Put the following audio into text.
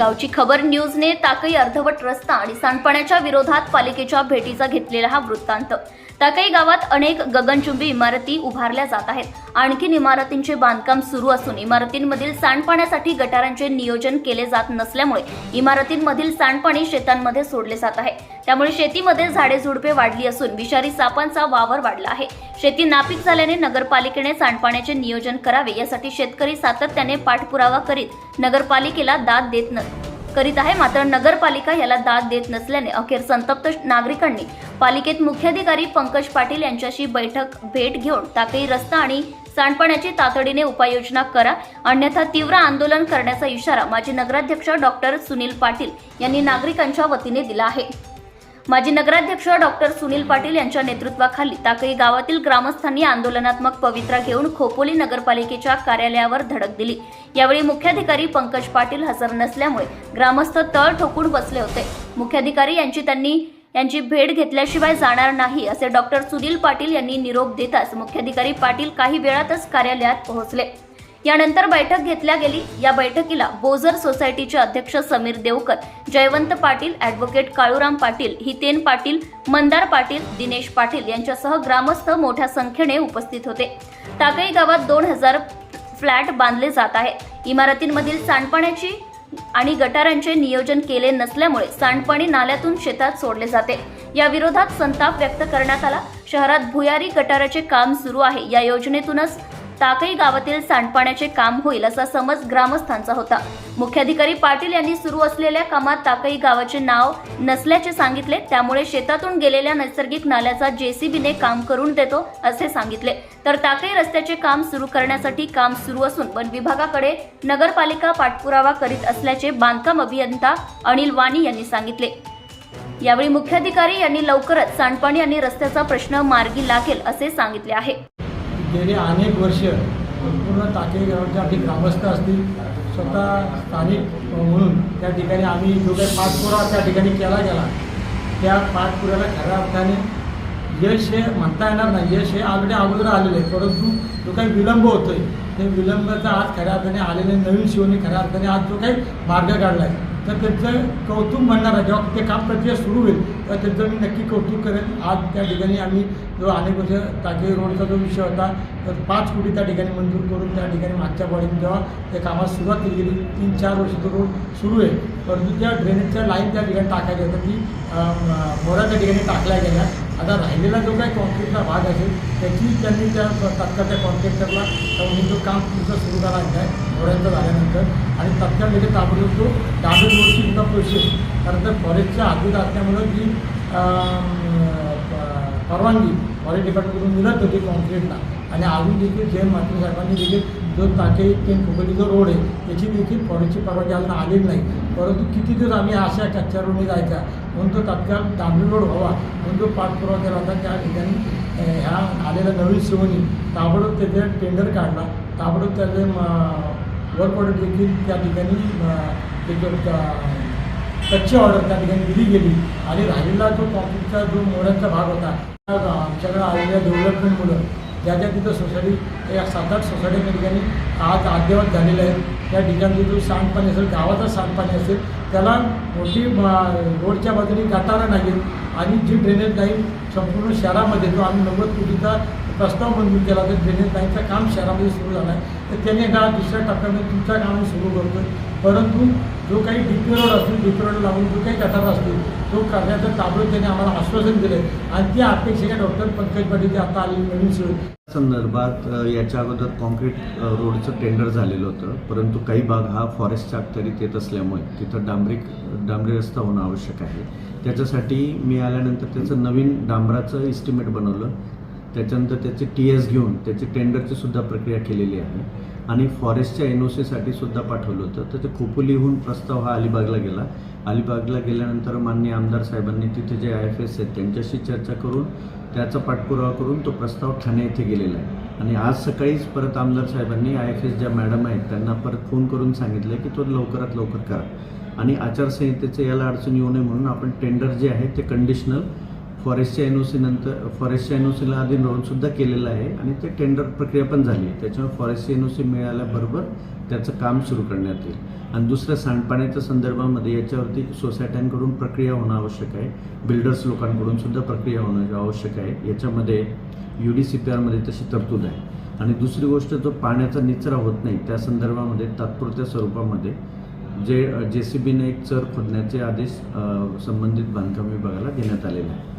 गावची खबर न्यूजने ताकई अर्धवट रस्ता आणि सांडपाण्याच्या विरोधात पालिकेच्या भेटीचा घेतलेला हा वृत्तांत. ताकई गावात अनेक गगनचुंबी इमारती उभारल्या जात आहेत. आणखीन इमारतींचे बांधकाम सुरू असून इमारतींमधील सांडपाण्यासाठी गटारांचे नियोजन केले जात नसल्यामुळे इमारतींमधील सांडपाणी शेतांमध्ये सोडले जात आहे. त्यामुळे शेतीमध्ये झाडे झुडपे वाढली असून विषारी सापांचा वावर वाढला आहे. शेती नापीक झाल्याने नगरपालिकेने सांडपाण्याचे नियोजन करावे यासाठी शेतकरी सातत्याने पाठपुरावा करीत नगरपालिकेला दाद देत न करीत आहे. मात्र नगरपालिका याला दाद देत नसल्याने अखेर संतप्त नागरिकांनी पालिकेत मुख्याधिकारी पंकज पाटील यांच्याशी बैठक भेट घेऊन टाकळी रस्ता आणि सांडपाण्याची तातडीने उपाययोजना करा. अन्यथा तीव्र आंदोलन करण्याचा इशारा माजी नगराध्यक्ष डॉक्टर सुनील पाटील यांनी नागरिकांच्या वतीने दिला आहे. माजी नगराध्यक्ष डॉक्टर सुनील पाटील यांच्या नेतृत्वाखाली ताकळी गावातील ग्रामस्थांनी आंदोलनात्मक पवित्रा घेऊन खोपोली नगरपालिकेच्या कार्यालयावर धडक दिली. यावेळी मुख्याधिकारी पंकज पाटील हजर नसल्यामुळे ग्रामस्थ तळ ठोकून बसले होते. मुख्याधिकारी यांची त्यांनी यांची भेट घेतल्याशिवाय जाणार नाही असे डॉक्टर सुनील पाटील यांनी निरोप देताच मुख्याधिकारी पाटील काही वेळातच कार्यालयात पोहोचले. यानंतर बैठक घेतल्या गेली. या बैठकीला बोजर सोसायटीचे अध्यक्ष समीर देवकर जयवंत पाटील ॲडव्होकेट काळूराम पाटील हितेन पाटील मंदार पाटील दिनेश पाटील यांच्यासह ग्रामस्थ मोठ्या संख्येने उपस्थित होते. टाकळी गावात दोन हजार फ्लॅट बांधले जात आहेत. इमारतींमधील सांडपाण्याची आणि गटारांचे नियोजन केले नसल्यामुळे सांडपाणी नाल्यातून शेतात सोडले जाते. या विरोधात संताप व्यक्त करण्यात आला. शहरात भुयारी गटाराचे काम सुरू आहे. या योजनेतूनच टाकळी गावातील सांडपाण्याचे काम होईल असा समज ग्रामस्थांचा होता. मुख्याधिकारी पाटील यांनी सुरू असलेल्या कामात टाकळी गावाचे नाव नसल्याचे सांगितले. त्यामुळे शेतातून गेलेल्या नैसर्गिक नाल्याचा जेसीबीने काम करून देतो असे सांगितले. तर टाकळी रस्त्याचे काम सुरू करण्यासाठी काम सुरू असून वन विभागाकडे नगरपालिका पाठपुरावा करीत असल्याचे बांधकाम अभियंता अनिल वाणी यांनी सांगितले. यावेळी मुख्याधिकारी यांनी लवकरच सांडपाणी आणि रस्त्याचा प्रश्न मार्गी लागेल असे सांगितले आहे. गेले अनेक वर्ष संपूर्ण टाके गावाचे आपले ग्रामस्थ असतील स्वतः स्थानिक म्हणून त्या ठिकाणी आम्ही जो काही पाठपुरा त्या ठिकाणी केला गेला त्या पाठपुराव्याला खऱ्या अर्थाने यश हे म्हणता येणार नाही. यश हे ऑलरेडी अगोदर आलेलं आहे परंतु जो काही विलंब होतोय ते विलंबाचा आज खऱ्या अर्थाने आलेले नवीन शिवने खऱ्या अर्थाने आज जो काही मार्ग काढला आहे तर त्याचं कौतुक म्हणणार आहे. जेव्हा ते काम प्रक्रिया सुरू होईल तर त्याचं मी नक्की कौतुक करेन. आज त्या ठिकाणी आम्ही जो अनेक वर्ष टाके रोडचा जो विषय होता तर पाच कोटी त्या ठिकाणी मंजूर करून त्या ठिकाणी मागच्या बॉडीने जेव्हा त्या कामात सुरुवात केली गेली तीन चार वर्ष तो रोड सुरू आहे. परंतु त्या ड्रेनेजच्या लाईन त्या ठिकाणी टाकायच्या होत्या. ती मोराच्या ठिकाणी टाकल्या गेल्या. आता राहिलेला जो काही कॉन्क्रीटचा भाग असेल त्याची त्यांनी त्या तात्काळच्या कॉन्ट्रॅक्टरला जाऊन जो काम तुमचं सुरू करायचं आहे थोड्यांचं झाल्यानंतर आणि तात्काळ लगेच ताबडतोब तो डांबरी रोडची सुद्धा प्रोसेस कारण तर फॉरेस्टच्या हद्दीत असल्यामुळं जी प- परवानगी फॉरेस्ट डिपार्टमेंटकडून मिळत होती कॉन्क्रीटला आणि अजून देखील जैन मात्र साहेबांनी देखील जो टाके ते फुगडी जो रोड आहे त्याची देखील फॉरेस्टची परवानगी अजून आलेली नाही. परंतु किती दिवस आम्ही अशा कच्च्या रोडने जायचा म्हणून तो तात्काळ डांबरी रोड व्हावा म्हणून जो पाठपुरावा केला होता त्या ठिकाणी ह्या आलेल्या नवीन शिवणी ताबडतोब त्याचे टेंडर काढला. ताबडतोब त्याचे वर्क ऑर्डर देखील त्या ठिकाणी कच्ची ऑर्डर त्या ठिकाणी दिली गेली. आणि राहिलेला जो कॉन्क्रीटचा जो मोड्यांचा भाग होता त्या आमच्याकडे आलेल्या डेव्हलपमेंट मुलं ज्या ज्या तिथं सोसायटी या सात आठ सोसायटी त्या ठिकाणी आज अद्ययावत झालेल्या आहेत. त्या ठिकाणी जो सांडपाणी असेल गावाचं सांडपाणी असेल त्याला मोठी रोडच्या बाजूने गटारं नाही आणि जी ड्रेनेज लाईन संपूर्ण शहरामध्ये जो आम्ही नव्वद कोटीचा प्रस्ताव मंजूर केला तर ड्रेनेज लाईनचं काम शहरामध्ये सुरू झालं आहे तर त्याने गाव दुसऱ्या टप्प्यामध्ये तुमचं काम सुरू करतो परंतु जो काही डी रोड असतील डी रोड लावून जो काही गटार असतील तो करण्याचं ताबडतोब त्याने आम्हाला आश्वासन दिलं आहे आणि त्या अपेक्षेने डॉक्टर पंकज पाटील जे आता आलेली नवीन सुरू संदर्भात याच्या अगोदर कॉन्क्रीट रोडचं टेंडर झालेलं होतं. परंतु काही भाग हा फॉरेस्टच्या अखत्यारीत येत असल्यामुळे तिथं डांबरी डांबरी रस्ता होणं आवश्यक आहे. त्याच्यासाठी मी आल्यानंतर त्याचं नवीन डांबराचं इस्टिमेट बनवलं. त्याच्यानंतर त्याचे टी एस घेऊन त्याची टेंडरची सुद्धा प्रक्रिया केलेली आहे. आणि फॉरेस्टच्या एन ओ सीसाठी सुद्धा पाठवलं होतं. तर ते खोपोलीहून प्रस्ताव हा अलिबागला गेला. अलिबागला गेल्यानंतर माननीय आमदार साहेबांनी तिथे जे आय एफ एस आहेत त्यांच्याशी चर्चा करून त्याचा पाठपुरावा करून तो प्रस्ताव ठाणे येथे गेलेला आहे. आणि आज सकाळीच परत आमदार साहेबांनी आय एफ एस ज्या मॅडम आहेत त्यांना परत फोन करून सांगितलं की तो लवकरात लवकर करा. आणि आचारसंहितेचं याला अडचण येऊ नये म्हणून आपण टेंडर जे आहे ते कंडिशनल फॉरेस्टच्या एन ओ सी नंतर फॉरेस्टच्या एन ओ सीला आधी नोंदसुद्धा केलेलं आहे आणि ते टेंडर प्रक्रिया पण झाली आहे. त्याच्यामुळे फॉरेस्टची एन ओ सी मिळाल्याबरोबर त्याचं काम सुरू करण्यात येईल. आणि दुसरं सांडपाण्याच्या संदर्भामध्ये याच्यावरती सोसायट्यांकडून प्रक्रिया होणं आवश्यक आहे. बिल्डर्स लोकांकडून सुद्धा प्रक्रिया होणं आवश्यक आहे. याच्यामध्ये यू डी सी पी आरमध्ये तशी तरतूद आहे. आणि दुसरी गोष्ट जो पाण्याचा निचरा होत नाही त्या संदर्भामध्ये तात्पुरत्या स्वरूपामध्ये जे जे सी बीने एक चर खोदण्याचे आदेश संबंधित बांधकाम विभागाला देण्यात आलेले आहे